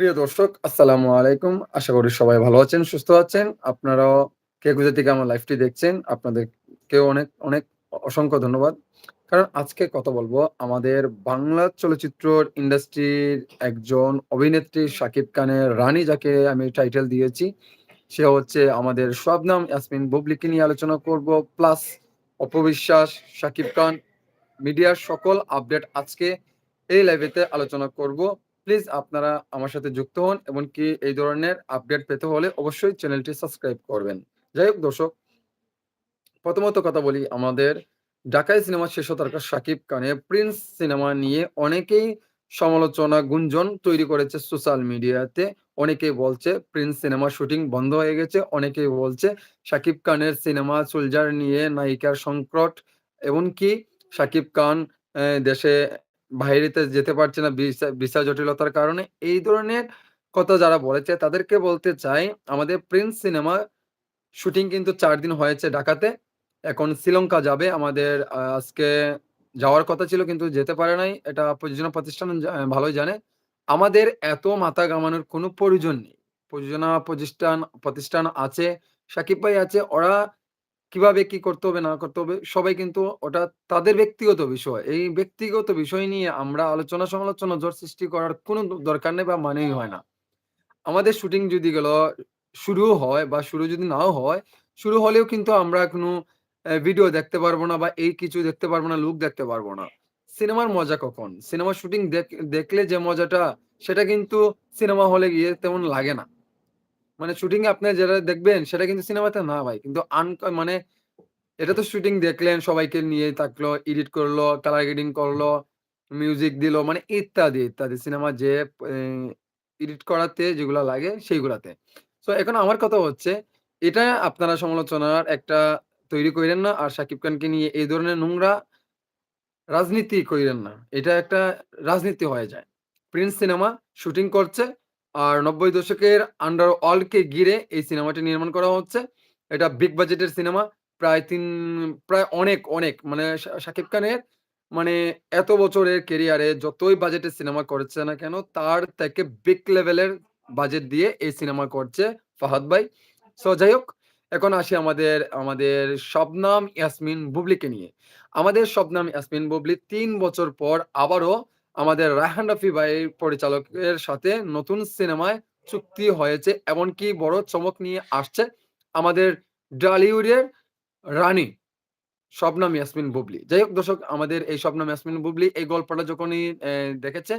প্রিয় দর্শক আসসালামু আলাইকুম। আশা করি সবাই ভালো আছেন, সুস্থ আছেন। আপনারাও কে কোথা থেকে আমার লাইভটি দেখছেন, আপনাদের কেউ অনেক, অনেক অসংখ্য ধন্যবাদ। কারণ আজকে কথা বলব আমাদের বাংলা চলচ্চিত্রর ইন্ডাস্ট্রির একজন অভিনেত্রী শাকিব খানের রানী যাকে আমি টাইটেল দিয়েছি। সে হচ্ছে আমাদের শবনম ইয়াসমিন বুবলিকে নিয়ে আলোচনা করব। প্লাস অপবিশ্বাস, শাকিব খান, মিডিয়ার সকল আপডেট আজকে এই লাইভেতে আলোচনা করব। প্লিজ আপনারা আমার সাথে যুক্ত হন এমনকি এই ধরনের আপডেট পেতে হলে অবশ্যই চ্যানেলটি সাবস্ক্রাইব করবেন। যাই হোক দর্শক, প্রথমত কথা বলি, আমাদের ঢাকাই সিনেমার শীর্ষ তারকা শাকিব খানের 'প্রিন্স' সিনেমা নিয়ে অনেকেই সমালোচনা, গুঞ্জন তৈরি করেছে সোশ্যাল মিডিয়াতে। অনেকেই বলছে, 'প্রিন্স' সিনেমার শুটিং বন্ধ হয়ে গেছে। অনেকেই বলছে, সাকিব খানের সিনেমা 'সোলজার' নিয়ে নায়িকার সংকট এমনকি শাকিব খান দেশে বাইরেতে যেতে পারছে না ভিসা জটিলতার কারণে। এই ধরনের কথা যারা বলেছে তাদেরকে বলতে চাই আমাদের 'প্রিন্স' সিনেমা শুটিং কিন্তু চার দিন হয়েছে ঢাকাতে। এখন শ্রীলঙ্কা যাবে আমাদের আজকে যাওয়ার কথা ছিল কিন্তু যেতে পারে নাই। এটা প্রযোজনা প্রতিষ্ঠান ভালোই জানে। আমাদের এত মাথা ঘামানোর কোনো প্রয়োজন নেই। প্রযোজনা প্রতিষ্ঠান প্রতিষ্ঠান আছে, সাকিব ভাই আছে। ওরা কীভাবে কি করতে হবে না করতে হবে সবাই কিন্তু ওটা তাদের ব্যক্তিগত বিষয়। এই ব্যক্তিগত বিষয় নিয়ে আমরা আলোচনা সমালোচনা জোর সৃষ্টি করার কোনো দরকার নেই বা মানেই হয় না। আমাদের শুটিং যদি গেলো শুরুও হয় বা শুরু যদি নাও হয়, শুরু হলেও কিন্তু আমরা কোনো ভিডিও দেখতে পারব না বা এই কিছু দেখতে পারব না, লুক দেখতে পারব না। সিনেমার মজা কখন? সিনেমার শুটিং দেখ দেখলে যে মজাটা সেটা কিন্তু সিনেমা হলে গিয়ে তেমন লাগে না। মানে শুটিং আপনি যেটা দেখবেন সেটা কিন্তু সিনেমাতে না ভাই। কিন্তু মানে এটা তো শুটিং দেখলেন, সবাইকে নিয়ে থাকল, এডিট করল, কালার গ্রেডিং করল, মিউজিক দিলো মানে ইত্যাদি, ইত্যাদি। সিনেমা যে এডিট করাতে যেগুলা লাগে সেইগুলাতে। সো এখন আমার কথা হচ্ছে এটা আপনারা সমালোচনার একটা তৈরি কইরেন না। আর শাকিব খানকে নিয়ে এই ধরনের নোংরা রাজনীতি কইরেন না। এটা একটা রাজনীতি হয়ে যায়। 'প্রিন্স' সিনেমা শুটিং করছে আর ৯০ দশকের আন্ডারওয়ার্ল্ডকে ঘিরে এই সিনেমাটি নির্মাণ করা হচ্ছে। এটা বিগ বাজেটের সিনেমা। প্রায় তিন প্রায় অনেক, অনেক মানে শাকিব খানের মানে এত বছরের কেরিয়ারে যতই বাজেটের সিনেমা করেছে না কেন তার থেকে বিগ লেভেলের বাজেট দিয়ে এই সিনেমা করছে ফাহাদ ভাই। সো যাই হোক এখন আসি আমাদের, আমাদের শবনম ইয়াসমিন বুবলিকে নিয়ে। আমাদের শবনম ইয়াসমিন বুবলি তিন বছর পর আবারও আমাদের রায়হান রাফি ভাইয়ের পরিচালকের সাথে নতুন সিনেমায় চুক্তি হয়েছে। এমনকি বড় চমক নিয়ে আসছে আমাদের ঢালিউডের রানী শবনম ইয়াসমিন বুবলি। যাই হোক দর্শক আমাদের এই শবনম ইয়াসমিন বুবলি এই গল্পটা যখনই দেখেছে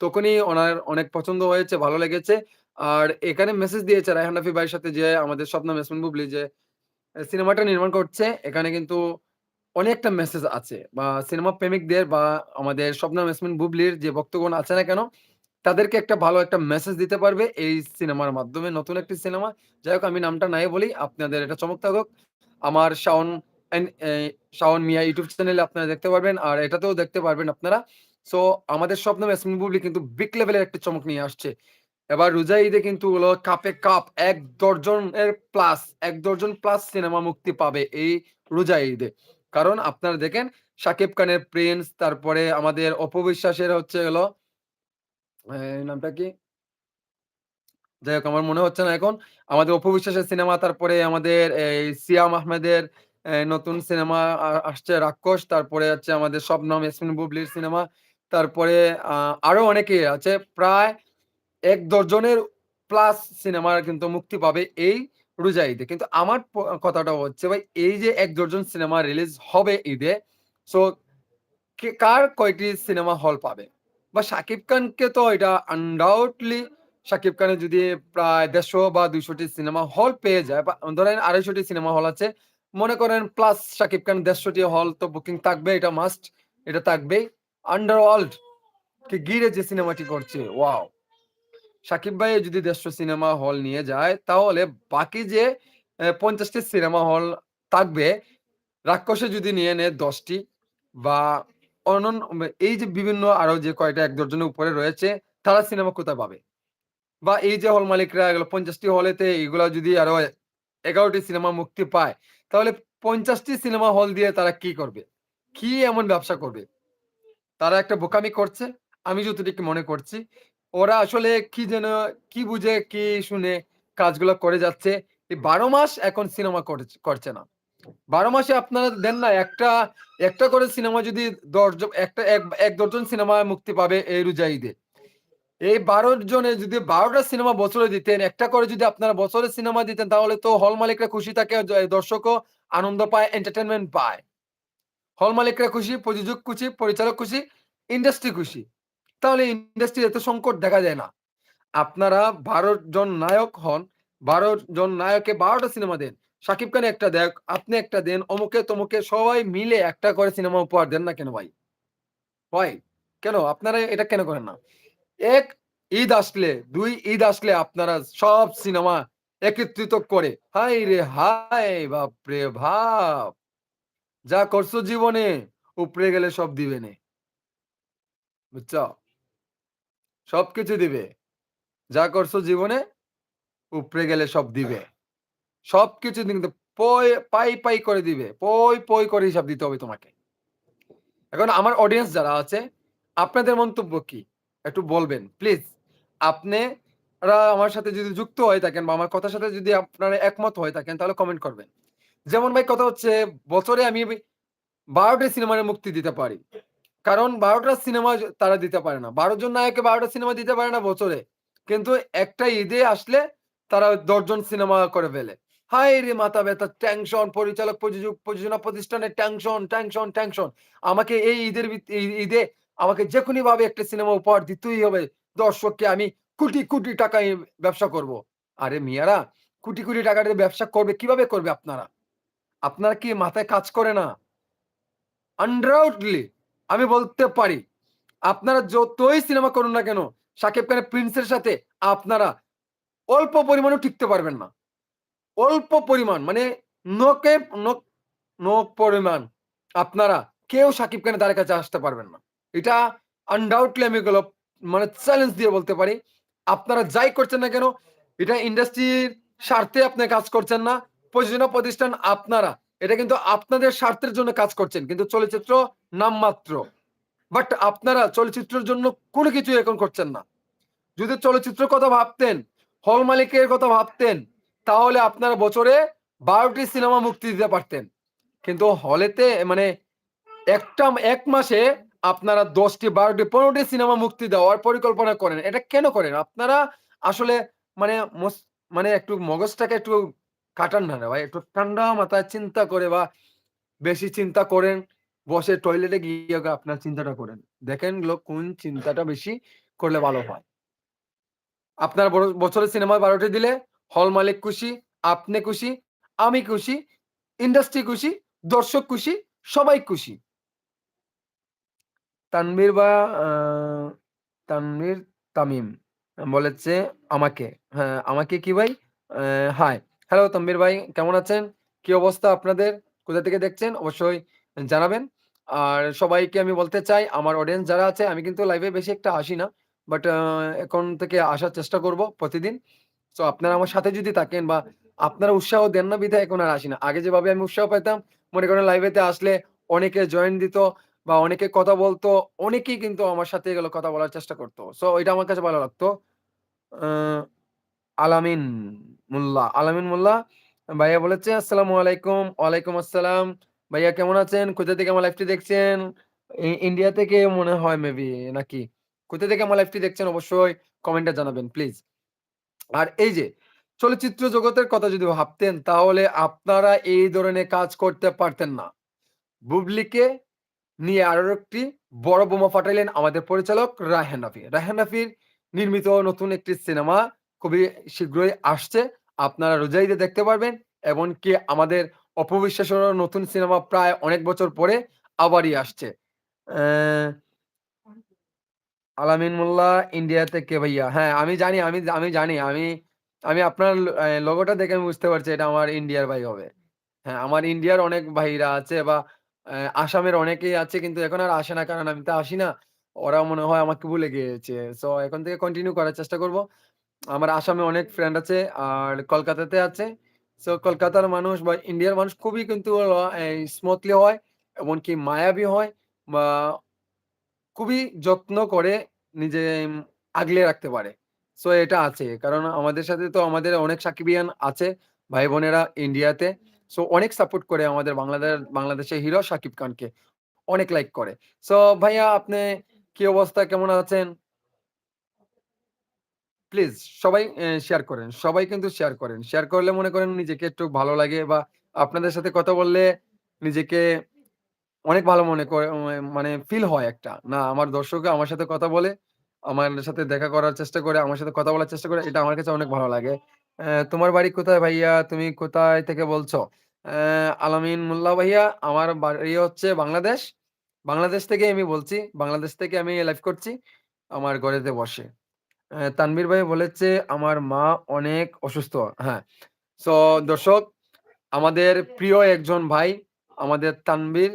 তখনই ওনার অনেক পছন্দ হয়েছে, ভালো লেগেছে। আর এখানে মেসেজ দিয়েছে রায়হান রাফি ভাইয়ের সাথে যে আমাদের শবনম ইয়াসমিন বুবলি যে সিনেমাটা নির্মাণ করছে এখানে কিন্তু অনেকটা মেসেজ আছে বা সিনেমা প্রেমিকদের বা আমাদের শবনম ইয়াসমিন বুবলির যে ভক্তগণ আছে না কেন, তাদেরকে একটা ভালো একটা মেসেজ দিতে পারবে এই সিনেমার মাধ্যমে নতুন একটি সিনেমা। যাই হোক, আমি নামটা নাই বলি। আপনাদের এটা চমক থাকুক। আমার শাওন শাওন মিয়া ইউটিউব চ্যানেলে আপনারা দেখতে পারবেন। আর এটাতেও দেখতে পারবেন আপনারা। সো আমাদের শবনম ইয়াসমিন বুবলি কিন্তু বিগ লেভেলের একটা চমক নিয়ে আসছে। এবার রোজা ঈদে কিন্তু হলো কাপে কাপ ১ দর্জনের প্লাস এক দর্জন প্লাস সিনেমা মুক্তি পাবে এই রোজা ঈদে। কারণ আপনারা দেখেন শাকিব খানের 'প্রিন্স' তারপরে আমাদের অপবিশ্বাসের হচ্ছে হলো নামটা কি? যাই হোক আমার মনে হচ্ছে না এখন। আমাদের অপু বিশ্বাসের সিনেমা, তারপরে আমাদের এই সিয়াম আহমেদের নতুন সিনেমা আসছে 'রাক্ষস'। তারপরে হচ্ছে আমাদের শবনম ইয়াসমিন বুবলির সিনেমা। তারপরে আরও অনেকে আছে। প্রায় এক দর্জনের প্লাস সিনেমা কিন্তু মুক্তি পাবে এই রোজা ঈদে। কিন্তু আমার কথাটা হচ্ছে ভাই এই যে এক দর্জন সিনেমা রিলিজ হবে ঈদে, সো কার কয়টি সিনেমা হল পাবে? বা শাকিব খানকে তো এটা আনডাউটলি শাকিব খানের যদি প্রায় ১৫০ বা ২০০ টি সিনেমা হল পেয়ে যায় বা ধরেন আড়াইশোটি সিনেমা হল আছে। মনে করেন প্লাস শাকিব খান দেড়শোটি হল তো বুকিং থাকবে এটা মাস্ট। এটা থাকবেই। আন্ডারওয়ার্ল্ড কে ঘিরে যে সিনেমাটি করছে, ওয়াও! শাকিব ভাই যদি ১৫০ সিনেমা হল নিয়ে যায় তাহলে বাকি যে এ ৫০ টি সিনেমা হল থাকবে, রাক্ষসে যদি নিয়ে নেয় দশটি বা অনন এই যে বিভিন্ন আরও যে কয়টা ১ দর্জনের উপরে রয়েছে তারা সিনেমা কোথায় পাবে? বা এই যে হল মালিকরা এগুলো পঞ্চাশটি হলেতে এগুলা যদি আরও এগারোটি সিনেমা মুক্তি পায়, তাহলে পঞ্চাশটি সিনেমা হল দিয়ে তারা কি করবে? কি এমন ব্যবসা করবে? তারা একটা বোকামি করছে। আমি যতটুকু মনে করছি। ওরা আসলে কি যেন কি বুঝে, কি শুনে কাজগুলো করে যাচ্ছে। ১২ মাস এখন সিনেমা করছে না। ১২ মাসে আপনারা দেন না একটা, একটা করে সিনেমা যদি ১০ জ একটা এক ১ ডজন সিনেমা মুক্তি পাবে এই রোজা ঈদে। এই ১২ জনে যদি বারোটা সিনেমা বছরে দিতেন, একটা করে যদি আপনারা বছরে সিনেমা দিতেন তাহলে তো হল মালিকরা খুশি থাকে, দর্শকও আনন্দ পায়, এন্টারটেনমেন্ট পায়। হল মালিকরা খুশি, প্রযোজক খুশি, পরিচালক খুশি, ইন্ডাস্ট্রি খুশি। তাহলে ইন্ডাস্ট্রির এত সংকট দেখা যায় না। আপনারা ১২ জন নায়ক হন, ১২ জন নায়কে ১২ টা সিনেমা দেন। শাকিব খান একটা দেক, আপনি একটা দেন, অমুকে তমুকে সবাই মিলে একটা করে সিনেমা উপহার দেন না কেন ভাই? হোয়াই? কেন? আপনারা এটা কেন করেন না? ১ ঈদ আসলে, ২ ঈদ আসলে আপনারা সব সিনেমা একত্রিত করে হায়রে হায়! বাপরে বাপ! যা করছ জীবনে উপরে গেলে সব দিবেনে। বুঝছ? সবকিছু দিবে। যা করছ জীবনে উপরে গেলে সব দিবে। সবকিছু কিন্তু পাই, পাই করে দিবে। পই, পই করে হিসাব দিতে হবে তোমাকে। এখন আমার অডিয়েন্স যারা আছে, আপনাদের মন্তব্য কি? একটু বলবেন প্লিজ। আপনেরা আমার সাথে যদি যুক্ত হয়ে থাকেন বা আমার কথার সাথে যদি আপনারা একমত হয়ে থাকেন তাহলে কমেন্ট করবেন। যেমন ভাই কথা হচ্ছে বছরে আমি বি ১২ সিনেমার মুক্তি দিতে পারি। কারণ বারোটা সিনেমা তারা দিতে পারে না। ১২ জন নায়ককে ১২ টা সিনেমা দিতে পারে না বছরে। কিন্তু একটা ঈদে আসলে তারা দশজন সিনেমা করে ফেলে। হাই রে মাথা ব্যাথা, টেনশন, পরিচালক, প্রযোজক, প্রযোজনা প্রতিষ্ঠানের টেনশন, টেনশন, টেনশন। আমাকে এই ঈদের ঈদে আমাকে যেকোনোভাবে একটা সিনেমা উপহার দিতেই হবে। দর্শককে আমি কোটি, কোটি টাকায় ব্যবসা করব। আরে মিয়ারা কোটি, কোটি টাকা দিয়ে ব্যবসা করবে, কীভাবে করবে আপনারা? আপনারা কি মাথায় কাজ করে না? আনডাউটলি আমি বলতে পারি, আপনারা যতই সিনেমা করুন না কেন, শাকিব খানের প্রিন্সের সাথে আপনারা অল্প পরিমাণেও টিকতে পারবেন না। অল্প পরিমাণ মানে নকে নক পরিমাণ আপনারা কেউ শাকিব খানের ধারে কাছে আসতে পারবেন না। এটা আনডাউটলি আমি এগুলো মানে চ্যালেঞ্জ দিয়ে বলতে পারি। আপনারা যাই করছেন না কেন, এটা ইন্ডাস্ট্রির স্বার্থে আপনি কাজ করছেন না। প্রযোজনা প্রতিষ্ঠান আপনারা। এটা কিন্তু আপনাদের স্বার্থের জন্য কাজ করছেন। কিন্তু চলচ্চিত্র নামমাত্র। বাট আপনারা চলচ্চিত্রের জন্য কোনো কিছু এখন করছেন না। যদি চলচ্চিত্রের কথা ভাবতেন, হল মালিকের কথা ভাবতেন, তাহলে আপনারা বছরে বারোটি সিনেমা মুক্তি দিতে পারতেন। কিন্তু হলেতে মানে একটা এক মাসে আপনারা ১০ টি, ১২ টি, ১৫ টি সিনেমা মুক্তি দেওয়ার পরিকল্পনা করেন। এটা কেন করেন? আপনারা আসলে মানে মানে একটু মগজটাকে একটু কাটান না ভাই। একটু ঠান্ডা মাথায় চিন্তা করে বা বেশি চিন্তা করেন, বসে টয়লেটে গিয়ে আপনার চিন্তাটা করেন। দেখেন লোক কোন চিন্তাটা বেশি করলে ভালো হয়। আপনার বছরের বছরে সিনেমা ১২ টি দিলে হল মালিক খুশি, আপনি খুশি, আমি খুশি, ইন্ডাস্ট্রি খুশি, দর্শক খুশি, সবাই খুশি। তানভীর বা তানভীর তামিম বলেছে আমাকে। হ্যাঁ, আমাকে কি ভাই? হাই। হ্যালো তানভীর ভাই, কেমন আছেন? কি অবস্থা আপনাদের? কোথা থেকে দেখছেন? অবশ্যই জানাবেন। আর সবাইকে আমি বলতে চাই, আমার অডিয়েন্স যারা আছে, আমি কিন্তু লাইভে বেশি একটা আসি না। বাট এখন থেকে আসার চেষ্টা করব প্রতিদিন। তো আপনারা আমার সাথে যদি থাকেন বা আপনারা উৎসাহ দেন না বিধায় এখন আর আসি না। আগে যেভাবে আমি উৎসাহ পাইতাম, মনে করেন লাইভেতে আসলে অনেকে জয়েন দিত বা অনেকে কথা বলতো। অনেকেই কিন্তু আমার সাথে এগুলো কথা বলার চেষ্টা করতো সো এটা আমার কাছে ভালো লাগতো। আ আলামিন মোল্লা, আলামিন মোল্লা ভাইয়া বলেছে, "আসসালামু আলাইকুম।" ওয়ালাইকুম আসসালাম। ভাইয়া কেমন আছেন? কোথা থেকে আমার লাইফটি দেখছেন? ইন্ডিয়া থেকে মনে হয় মেবি নাকি? কোথা থেকে আমার লাইফটি দেখছেন অবশ্যই কমেন্টে জানাবেন প্লিজ। আর এই যে চলচ্চিত্র জগতের কথা যদি ভাবতেন তাহলে আপনারা এই ধরনের কাজ করতে পারতেন না। বুবলিকে নিয়ে আরও একটি বড় বোমা ফাটাইলেন আমাদের পরিচালক রায়হান রাফি। রায়হান রাফির নির্মিত নতুন একটি সিনেমা খুবই শীঘ্রই আসছে। আপনারা রোজা ঈদে দেখতে পারবেন। এমনকি আমাদের অপু বিশ্বাসেরও নতুন সিনেমা প্রায় অনেক বছর পরে আবারই আসছে। আলামিন মোল্লা ইন্ডিয়া থেকে ভাইয়া। হ্যাঁ, আমি জানি, আমি আমি জানি। আমি আমি আপনার লোগোটা দেখে আমি বুঝতে পারছি এটা আমার ইন্ডিয়ার ভাই হবে। হ্যাঁ, আমার ইন্ডিয়ার অনেক ভাইরা আছে বা আসামের অনেকেই আছে কিন্তু এখন আর আসে না কারণ আমি তো আসি না। ওরা মনে হয় আমাকে ভুলে গিয়েছে। সো এখন থেকে কন্টিনিউ করার চেষ্টা করব। আমার আসামে অনেক ফ্রেন্ড আছে আর কলকাতাতে আছে। সো কলকাতার মানুষ বা ইন্ডিয়ার মানুষ খুবই কিন্তু স্মুথলি হয়, এমনকি মায়াবী হয় বা খুবই যত্ন করে নিজে আগলে রাখতে পারে। সো এটা আছে। কারণ আমাদের সাথে তো আমাদের অনেক সাকিবিয়ান আছে ভাই-বোনেরা ইন্ডিয়াতে। সো অনেক সাপোর্ট করে আমাদের বাংলাদেশ বাংলাদেশের হিরো শাকিব খানকে। অনেক লাইক করে। সো ভাইয়া আপনি কি অবস্থা? কেমন আছেন? প্লিজ সবাই শেয়ার করেন। সবাই কিন্তু শেয়ার করেন। শেয়ার করলে মনে করেন নিজেকে একটু ভালো লাগে বা আপনাদের সাথে কথা বললে নিজেকে অনেক ভালো মনে করে মানে ফিল হয় একটা। না আমার দর্শকরা আমার সাথে কথা বলে, আমার সাথে দেখা করার চেষ্টা করে, আমার সাথে কথা বলার চেষ্টা করে এটা আমার কাছে অনেক ভালো লাগে। "তোমার বাড়ি কোথায় ভাইয়া? তুমি কোথায় থেকে বলছো?" আলামিন মোল্লা ভাইয়া আমার বাড়ি হচ্ছে বাংলাদেশ। বাংলাদেশ থেকেই আমি বলছি। বাংলাদেশ থেকে আমি লাইভ করছি আমার ঘরেতে বসে। অ্যা তানভীর ভাই বলেছে, "আমার মা অনেক অসুস্থ।" হ্যাঁ। সো দর্শক আমাদের প্রিয় একজন ভাই আমাদের তানভীর,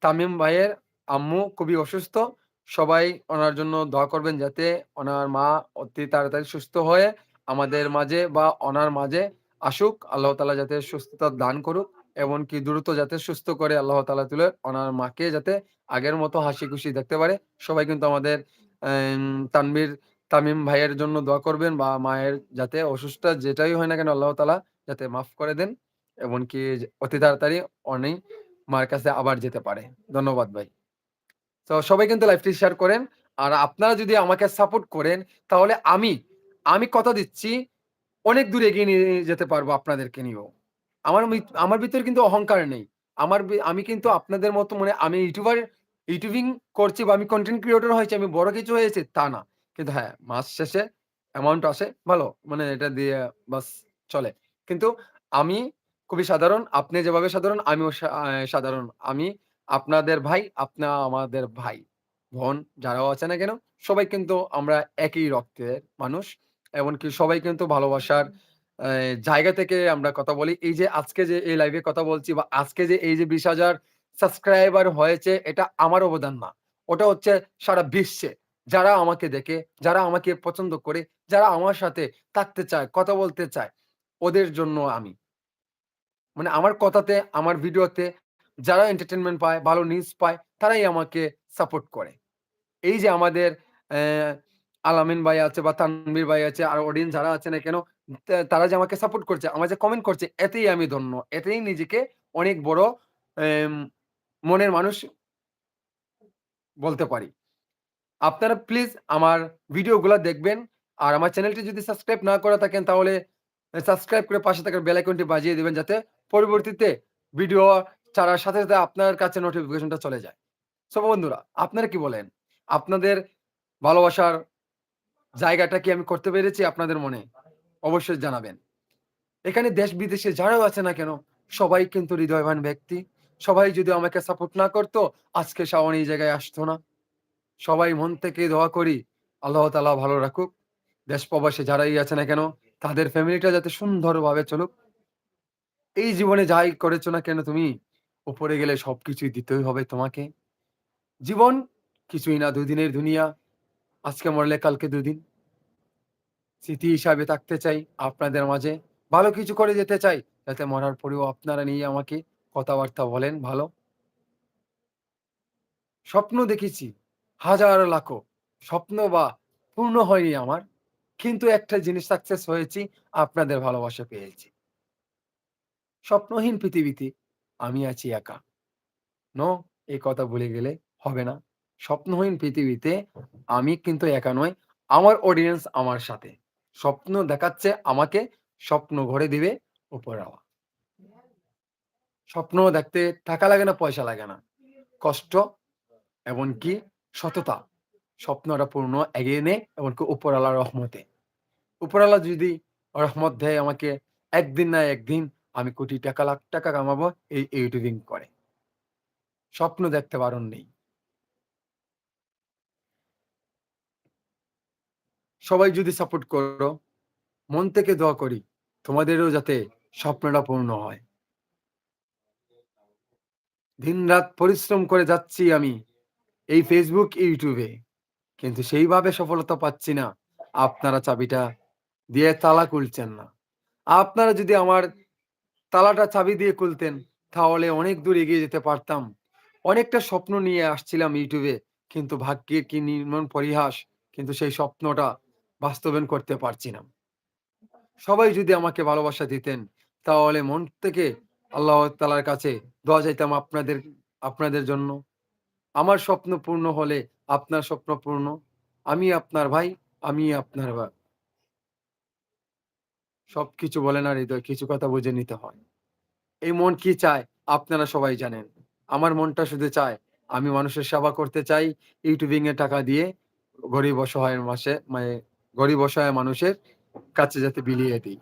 তামিম ভাইয়ের আম্মু খুবই অসুস্থ। সবাই ওনার জন্য দোয়া করবেন যাতে ওনার মা অতি তাড়াতাড়ি সুস্থ হয়ে আমাদের মাঝে বা ওনার মাঝে আসুক। আল্লাহ তাআলা যাতে সুস্থতা দান করুক। এমনকি দ্রুত যাতে সুস্থ করে আল্লাহ তালা তুলে ওনার মাকে যাতে আগের মতো হাসি-খুশি দেখতে পারে। সবাই কিন্তু আমাদের তানভীর, তামিম ভাইয়ের জন্য দোয়া করবেন বা মায়ের যাতে অসুস্থ যেটাই হয় না কেন আল্লাহ তাআলা যাতে মাফ করে দেন। এমনকি অতি তাড়াতাড়ি অনেক মার কাছে আবার যেতে পারে। ধন্যবাদ ভাই। তো সবাই কিন্তু লাইভটি শেয়ার করেন। আর আপনারা যদি আমাকে সাপোর্ট করেন তাহলে আমি, আমি কথা দিচ্ছি অনেক দূর এগিয়ে নিয়ে যেতে পারব আপনাদেরকে নিয়েও। আমার আমার ভিতরে কিন্তু অহংকার নেই। আমার আমি কিন্তু আপনাদের মতো মানে আমি ইউটিউবার ইউটিউবিং করছি বা আমি কন্টেন্ট ক্রিয়েটর হয়েছি, আমি বড় কিছু হয়েছি তা না। কিন্তু হ্যাঁ, মাস শেষে অ্যামাউন্ট আসে ভালো। মানে এটা দিয়ে বাস চলে। কিন্তু আমি খুবই সাধারণ। আপনি যেভাবে সাধারণ আমিও সাধারণ। আমি আপনাদের ভাই, আপনা আমাদের ভাই। বোন যারাও আছে না কেন সবাই কিন্তু আমরা একই রক্তের মানুষ। এমনকি সবাই কিন্তু ভালোবাসার জায়গা থেকে আমরা কথা বলি। এই যে আজকে যে এই লাইভে কথা বলছি বা আজকে যে এই যে ২০,০০০ সাবস্ক্রাইবার হয়েছে এটা আমার অবদান না। ওটা হচ্ছে সারা বিশ্বে যারা আমাকে দেখে, যারা আমাকে পছন্দ করে, যারা আমার সাথে থাকতে চায়, কথা বলতে চায়, ওদের জন্য আমি। মানে আমার কথাতে, আমার ভিডিওতে যারা এন্টারটেনমেন্ট পায়, ভালো নিউজ পায়, তারাই আমাকে সাপোর্ট করে। এই যে আমাদের আলামিন ভাই আছে বা তানবির ভাই আছে আর অডিয়েন্স যারা আছে না কেন, তারা যে আমাকে সাপোর্ট করছে, আমার যে কমেন্ট করছে, এতেই আমি ধন্য। এতেই নিজেকে অনেক বড় মনের মানুষ বলতে পারি। আপনারা প্লিজ আমার ভিডিওগুলা দেখবেন। আর আমার চ্যানেলটি যদি সাবস্ক্রাইব না করে থাকেন তাহলে সাবস্ক্রাইব করে পাশে থাকা বেল আইকনটি বাজিয়ে দেবেন যাতে পরবর্তীতে ভিডিও ছাড়ার সাথে, সাথে আপনার কাছে নোটিফিকেশনটা চলে যায়। সো বন্ধুরা আপনারা কি বলেন? আপনাদের ভালোবাসার জায়গাটা কি আমি করতে পেরেছি আপনাদের মনে? অবশ্যই জানাবেন। এখানে দেশ-বিদেশে যারাও আছে না কেন সবাই কিন্তু হৃদয়বান ব্যক্তি। সবাই যদি আমাকে সাপোর্ট না করতো আজকে শাওন এই জায়গায় আসতো না। সবাই মন থেকে দোয়া করি আল্লাহ তালা ভালো রাখুক। দেশ প্রবাসে যারাই আছে না কেন তাদের ফ্যামিলিটা যাতে সুন্দরভাবে চলুক। এই জীবনে যাই করেছ না কেন তুমি, উপরে গেলে সবকিছুই দিতেই হবে তোমাকে। জীবন কিছুই না দুদিনের দুনিয়া। আজকে মরলে কালকে দুদিন। স্মৃতি হিসাবে থাকতে চাই আপনাদের মাঝে। ভালো কিছু করে যেতে চাই যাতে মরার পরেও আপনারা নিয়ে আমাকে কথাবার্তা বলেন ভালো। স্বপ্ন দেখেছি হাজার লাখো। স্বপ্ন বা পূর্ণ হয়নি আমার। কিন্তু একটা জিনিস সাকসেস হয়েছি, আপনাদের ভালোবাসা পেয়েছি। স্বপ্নহীন পৃথিবীতে আমি আছি একা। নো, এই কথা ভুলে গেলে হবে না। স্বপ্নহীন পৃথিবীতে আমি কিন্তু একা নই। আমার অডিয়েন্স আমার সাথে। স্বপ্ন দেখাচ্ছে আমাকে, স্বপ্ন গড়ে দিবে উপরওয়ালা। স্বপ্ন দেখতে টাকা লাগে না, পয়সা লাগে না। কষ্ট এমনকি সততা। স্বপ্নটা পূর্ণ এগিয়ে নে এমনকি উপরওয়ালার রহমতে। উপর উপরওয়ালা যদি রহমত দেয় আমাকে একদিন না একদিন আমি কোটি টাকা, লাখ টাকা কামাবো এই ইউটিউবিং করে। স্বপ্ন দেখতে বারণ নেই। সবাই যদি সাপোর্ট করো, মন থেকে দোয়া করি তোমাদেরও যাতে স্বপ্নটা পূর্ণ হয়। দিনরাত পরিশ্রম করে যাচ্ছি আমি এই ফেসবুক ইউটিউবে কিন্তু সেইভাবে সফলতা পাচ্ছি না। আপনারা চাবিটা দিয়ে তালা খুলছেন না। আপনারা যদি আমার তালাটা চাবি দিয়ে খুলতেন তাহলে অনেক দূর এগিয়ে যেতে পারতাম। অনেকটা স্বপ্ন নিয়ে আসছিলাম ইউটিউবে কিন্তু ভাগ্যের কি নির্মম পরিহাস কিন্তু সেই স্বপ্নটা বাস্তবায়ন করতে পারছি না। সবাই যদি আমাকে ভালোবাসা দিতেন, তাহলে মন থেকে আল্লাহ তাআলার কাছে দোয়া চাইতাম আপনাদের আপনাদের জন্য। আমার স্বপ্ন পূর্ণ হলে আপনার স্বপ্ন পূর্ণ। আমি আপনার ভাই, আমি আপনার ভা সবকিছু বলে না হৃদয়, কিছু কথা বুঝে নিতে হয়। এই মন কি চায় আপনারা সবাই জানেন। আমার মনটা শুধু চায় আমি মানুষের সেবা করতে চাই, ইউটিউবিং এ টাকা দিয়ে গরিব অসহায়ের মাসে মানে গরিব অসহায় মানুষের কাছে যাতে বিলিয়ে দিই।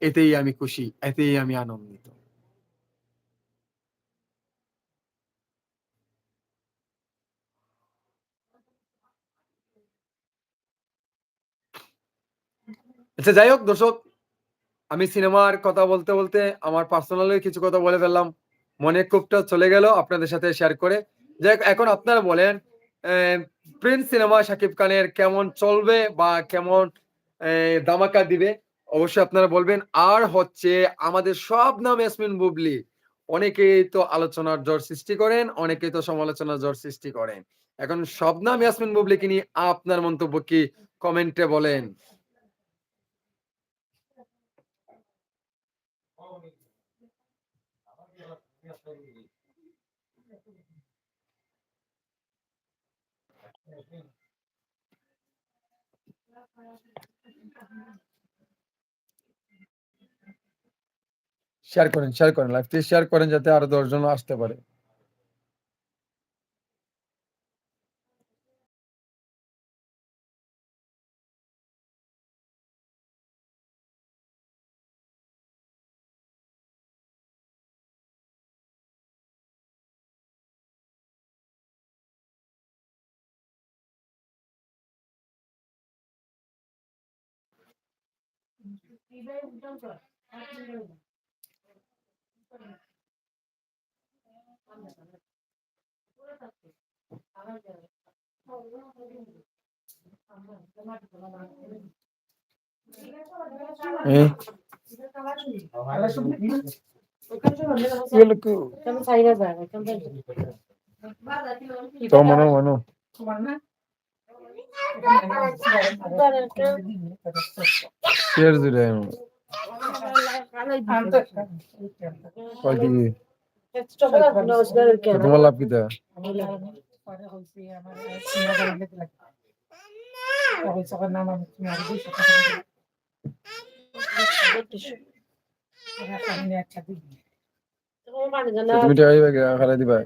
এতেই আমি খুশি, এতেই আমি আনন্দিত। আচ্ছা যাই হোক দর্শক, আমি সিনেমার কথা বলতে, বলতে আমার পার্সোনালি কিছু কথা বলে ফেললাম। মনে ক্ষোভটা চলে গেল আপনাদের সাথে শেয়ার করে। যাই এখন আপনারা বলেন 'প্রিন্স' সিনেমা শাকিব খানের কেমন চলবে বা কেমন ধামাকা দিবে? অবশ্যই আপনারা বলবেন। আর হচ্ছে আমাদের সব নাম ইয়াসমিন বুবলি অনেকেই তো আলোচনার ঝড় সৃষ্টি করেন, অনেকেই তো সমালোচনার ঝড় সৃষ্টি করেন। এখন সব নাম ইয়াসমিন বুবলিকে নিয়ে আপনার মন্তব্য কি? কমেন্টে বলেন। শেয়ার করেন, শেয়ার করেন। লাইভটি শেয়ার করেন যাতে আরও ১০ জন আসতে পারে। এ এগুলো তো মানো, মানো। শেয়ার দিলে তোমার লাভ কিতা? তুমি টাকা দিবা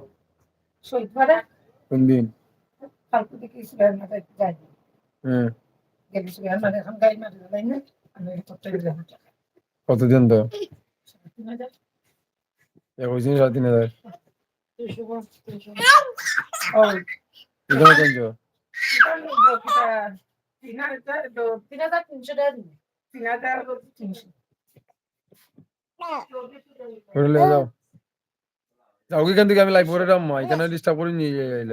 কে? খারাই দিবা? কোন দিন? হ্যাঁ। কতদিন তো? একুশ দিন সাড়ে তিন হাজার। এখানে? করে লিয়ে যাও। যাও এখান থেকে আমি লাইভ করে রামমা এখানে ডিস্টার্ব করে নিয়ে যাই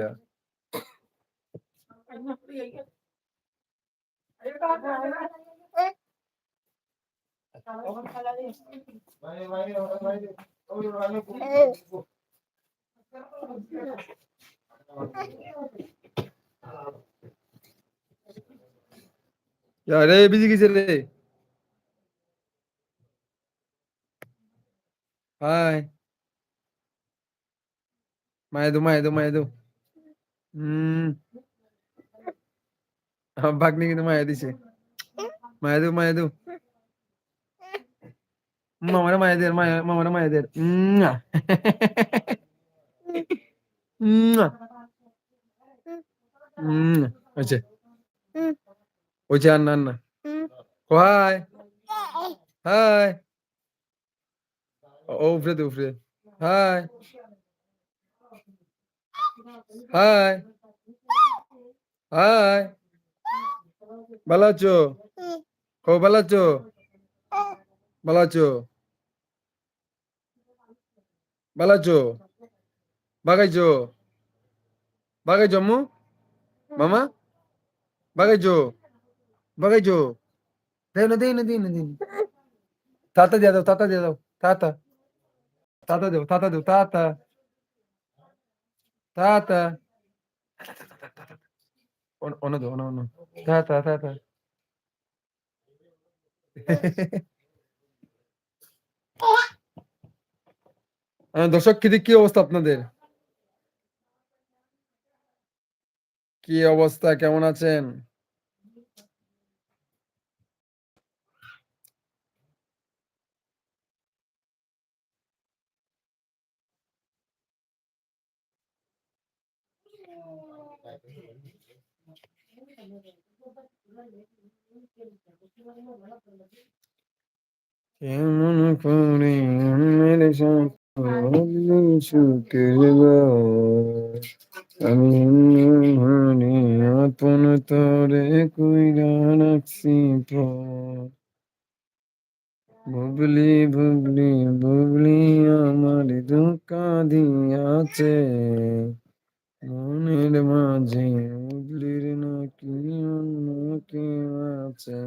আইলা। আরে বিজি কিসে রে? হাই। মায়ে দো, মায়ে দো, মায়ে দো। হুম। আমার ভাগ্নি কিন্তু মায়া দিছে। মায়া দো, মায়া দো। মামারে মায়া দে, মায়া মামারে মায়া দে। মুয়া। মুয়া। মুয়া। হইছে। হইছে আর না, আর না। ও হাই। ও উপরে দে, উপরে। হাই। হাই। হাই। ভালো আছো? ও ভালো আছো? ভালো আছো? ভালো আছো? বাগাইছো? বাগাইছো আম্মু? মামা? বাগাইছো? বাগাইছো? দেও না, দেই না, দেই না, দেই না। তাতা দিয়ে দাও, তাতা দিয়ে দাও। তাতা। তাতা দেও, তাতা দেও, তাতা। তাতা। Onu da onu onu. Ta ta ta ta. হ্যাঁ, দর্শক কি কি অবস্থা আপনাদের কি অবস্থা কেমন আছেন কেমন করে সাথে সুখের আমি মনে আপন তরে আমার ধোকা দিয়াছে মনের মাঝে বুবলির নাকি অন্য কেউ আছে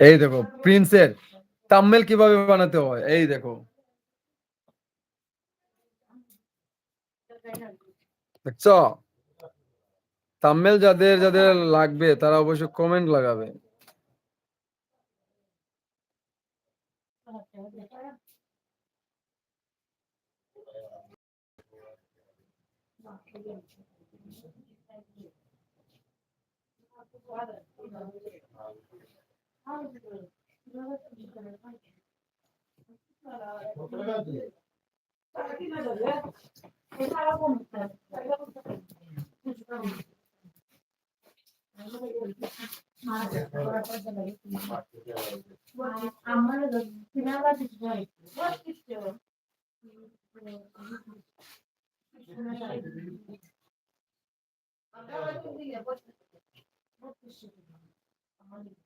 এই দেখো, প্রিন্সের তাম্মেল কীভাবে বানাতে হয়? এই দেখো। দেখছ? তাম্মেল যাদের যাদের লাগবে, তারা অবশ্যই কমেন্ট লাগাবে। আমার সিনেমা Thank you.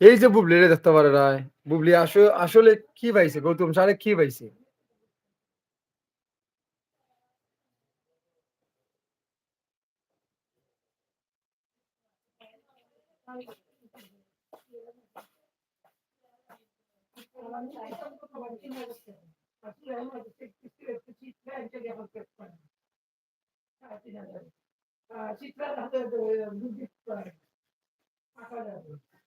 এই যে বুবলি রে দেখতে পারে রায় বুবলি আসলে কি পাইছে গৌতম সারে কি পাইছে Chitra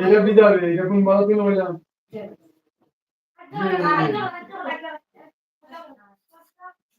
Bir daha bir, yakın bana bir oynayalım.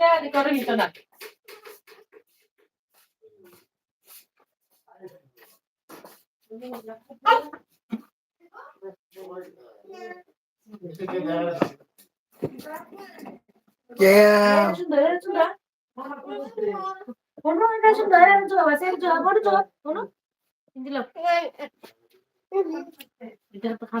해야 될 걸음 있잖아. Yeah. 해준다 해준다. 번호 해준다 해준다 와 세준다 머리 줘 번호. 인질러. 이제부터 가.